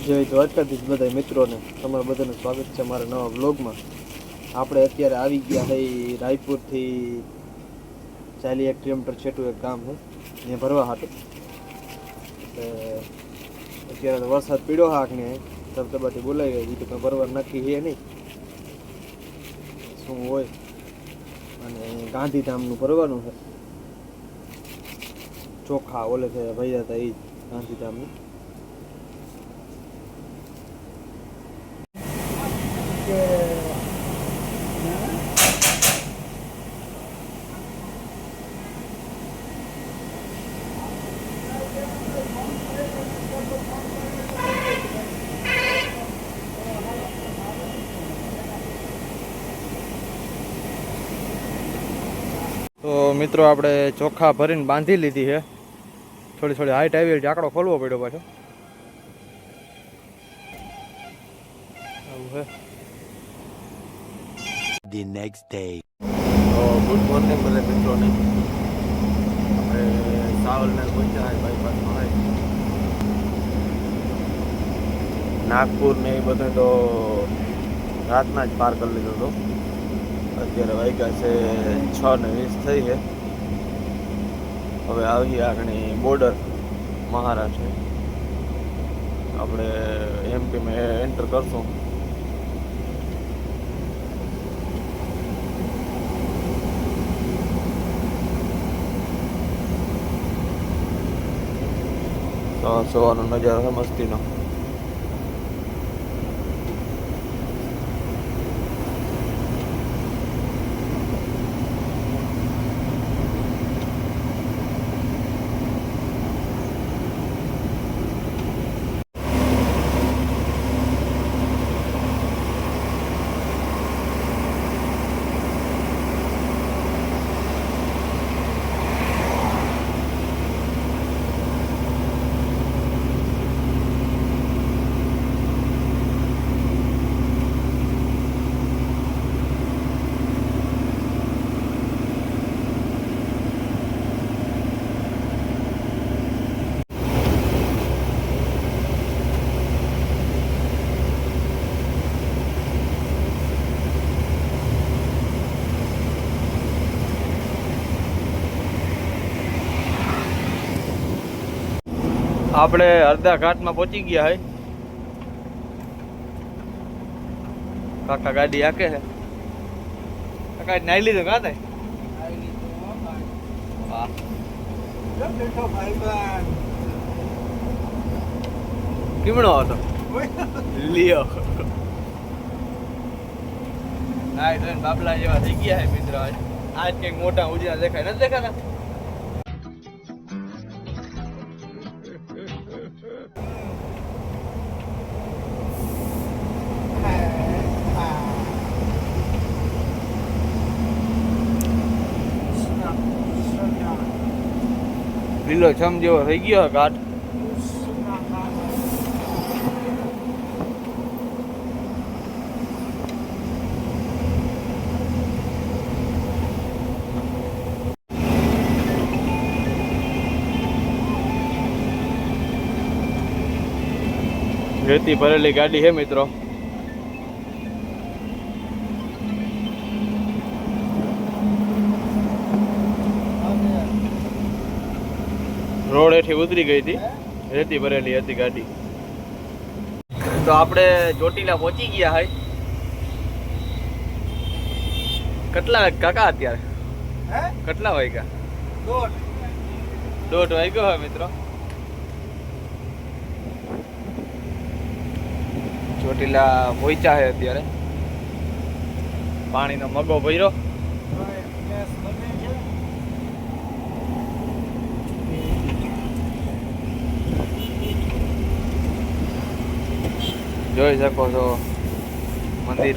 જય દ્વારકાધીશ બધા મિત્રોને તમારા બધાનું સ્વાગત છે મારા નવા બ્લોગમાં આપણે અત્યારે આવી ગયા છે રાયપુરથી ચાલી એક કિલોમીટર છેટું એક ગામ છે ત્યાં ભરવા હાટું. અત્યારે તો વરસાદ પીડ્યો હાક ને તબતબાટી બોલાવી ગઈ તો ભરવા નક્કી છે નહીં. શું હોય? અને ગાંધીધામનું ભરવાનું છે ચોખા ઓલે છે ભાઈ હતા એ ગાંધીધામનું. તો મિત્રો, આપણે ચોખા ભરીને બાંધી લીધી છે. થોડી થોડી હાઈટ આવી આંકડો ખોલવો પડ્યો પાછો. આવું છે. The next day. Good morning બધા મિત્રોને આપણે સાવલને પહોંચ્યા હોય બાયપાસમાં હોય નાગપુર ને એ બધું તો રાતના જ પાર કરી લીધો હતો અત્યારે વાગ્યા છે છ ને વીસ થઈ છે હવે આવી આગળની બોર્ડર મહારાષ્ટ્ર આપણે એમપીમાં એન્ટર કરશું. સવારનો નજારો છે મસ્તીનો. આપણે અડધા ઘાટમાં પહોંચી ગયા હે. કાકા ગાડી આકે છે કાકા નાઈ લીધું કા થાય કેમણો હતો? લિયો. નાઈ બાબલા જેવા થઈ ગયા હે મિત્ર. આજ કંઈક મોટા ઉજળા દેખાય. નથી દેખાતા? લીલો છમ જેવો થઈ ગયો ઘાટ. રેતી ભરેલી ગાડી હે મિત્રો. રોડ એથી ઉતરી ગઈ હતી. રેતી ભરેલી હતી ગાડી. તો આપણે ચોટીલા પહોંચી ગયા hay કેટલા કાકા અત્યારે? કેટલા વાગ્યા? દોઢ. વાગ્યો હોય મિત્રો. ચોટીલા પહોંચ્યા છે અત્યારે. પાણીનો મગો ભર્યો. જોઈ શકો છો મંદિર.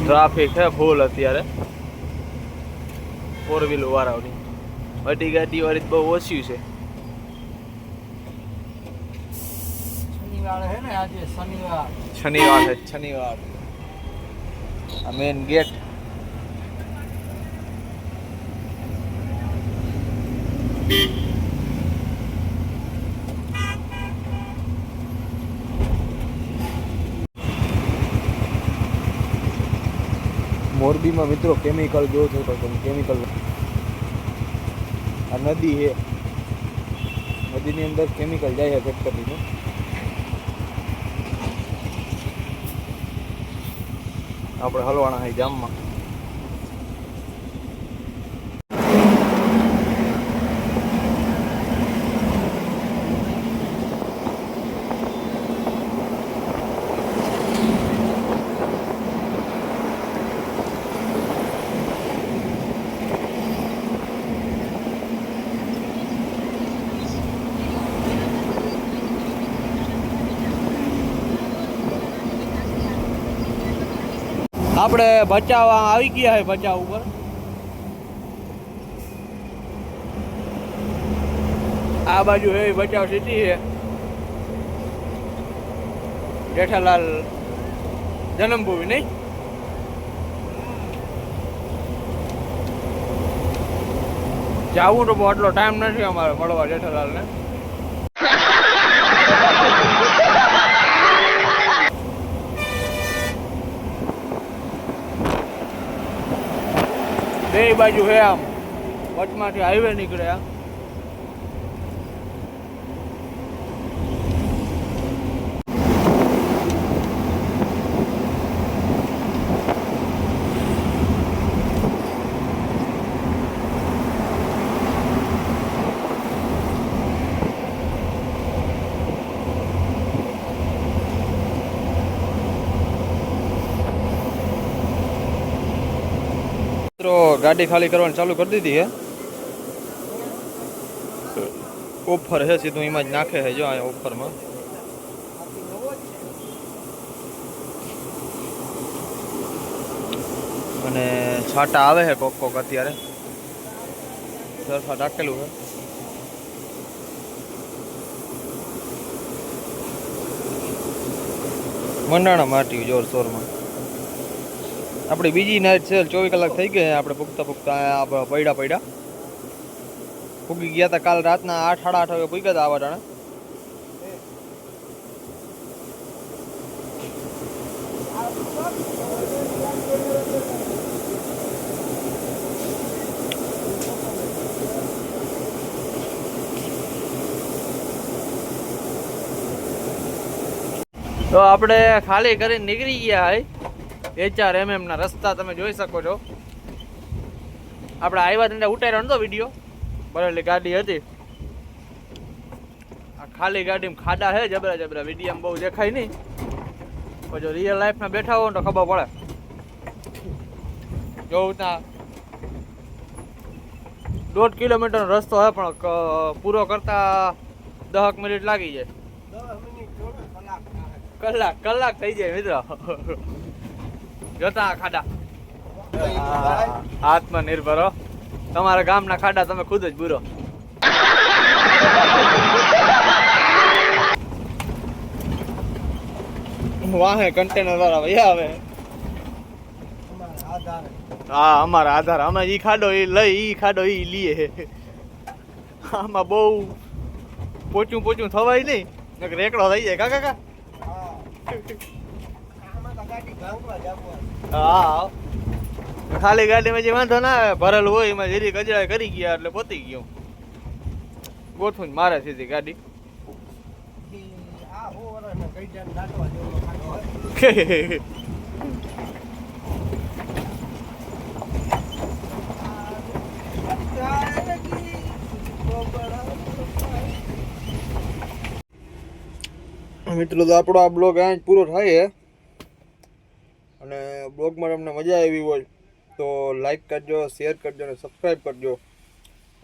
ટ્રાફિક છે ફૂલ અત્યારે. ફોર વ્હીલ વાળાઓની અઢી ગાડી વાળી બહુ ઓછી છે. શનિવાર છે શનિવાર. શનિવાર છે શનિવાર. આ મેન ગેટ મોરબીમાં મિત્રો કેમિકલ જો છો તો તમે કેમિકલ આ નદી છે. નદીની અંદર કેમિકલ જાય છે ફેક્ટરીનું આપણે હલવાના છે જામમાં આપણે બચાવ આવી ગયા છે બચાવ ઉપર. આ બાજુ એ બચાવ સિટી છે જેઠાલાલ જન્મભૂમિ, નહીં? જાવું તો આટલો ટાઈમ નથી અમારે મળવા જેઠાલાલને. બે બાજુ હે આમ. વચમાંથી હાઈવે નીકળ્યા મિત્રો ગાડી ખાલી કરવાની ચાલુ કરી દીધી છે ઓફર હે, સીધું એમાં જ નાખે છે જો આ ઓફરમાં. અને છાટા આવે છે કોક કોક અત્યારે. સરફા રાખેલું છે મંડાણા માટ્યું જોર શોરમાં. આપણી બીજી નાઇટ છે, ચોવીસ કલાક થઈ ગઈ આપણે પૂગતા પૂગતા આપણે પૈડા પૈડા પૂગી ગયા હતા કાલ રાતના આઠ, સાડા આઠ વાગે પૂગ્યા હતા આવા ટાણે તો આપણે ખાલી કરીને નીકળી ગયા હોય એચઆર એમએમ ના રસ્તા તમે જોઈ શકો છો. આપણે આવ્યા ત્યાં ઉતાર્યો નતો વીડિયો ભરેલી ગાડી હતી. આ ખાલી ગાડીમાં ખાડા છે જબરા જબરા વિડીયામાં બહુ દેખાય નહીં. પણ જો રિયલ લાઈફમાં બેઠા ને તો ખબર પડે. જોઉં ત્યાં દોઢ કિલોમીટરનો રસ્તો હોય પણ પૂરો કરતા દહક મિનિટ લાગી જાય. કલાક કલાક થઈ જાય મિત્રો. જોતા ખાડા. આત્મનિર્ભર. તમારા ગામના ખાડા તમે ખુદ જ બુરો. વાહે કન્ટેનર વાળા ભાઈ આવે. હા અમારા આધાર. અમે ઈ ખાડો એ લઈ ઈ ખાડો ઈ લીએ. આમાં બહુ પોચું પોચું થવાય નહીં. રેકડો થઈ જાય. કાકા કાકા હા. ખાલી ગાડીમાં જે વાંધો ના આવે, ભરેલું હોય, એમાં જીરી કચરા કરી ગયા એટલે પોતી ગયો. ગોઠવું મારે સીધી ગાડી. મિત્રો, તો આપણો આ બ્લોગ અહીં પૂરો થાય અને બ્લોગમાં તમને મજા આવી હોય તો લાઈક કરજો શેર કરજો અને સબસ્ક્રાઈબ કરજો.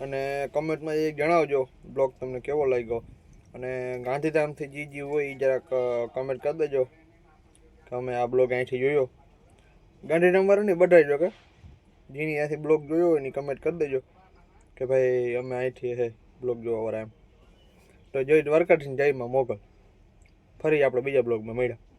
અને કમેન્ટમાં એ જણાવજો બ્લોગ તમને કેવો લાગ્યો. અને ગાંધીધામથી જે જે હોય એ જરાક કમેન્ટ કરી દેજો કે અમે આ બ્લોગ અહીંથી જોયો. ગાંધીધામ વાળા નહીં બધા જો કે જેની અહીંથી બ્લોગ જોયો હોય એની કમેન્ટ કરી દેજો કે ભાઈ અમે અહીંથી હે બ્લોગ જોવા વાળા એમ. તો જોઈ દ્વારકાથી જયમાં મોગલ. ફરી આપણે બીજા બ્લોગમાં મળ્યા.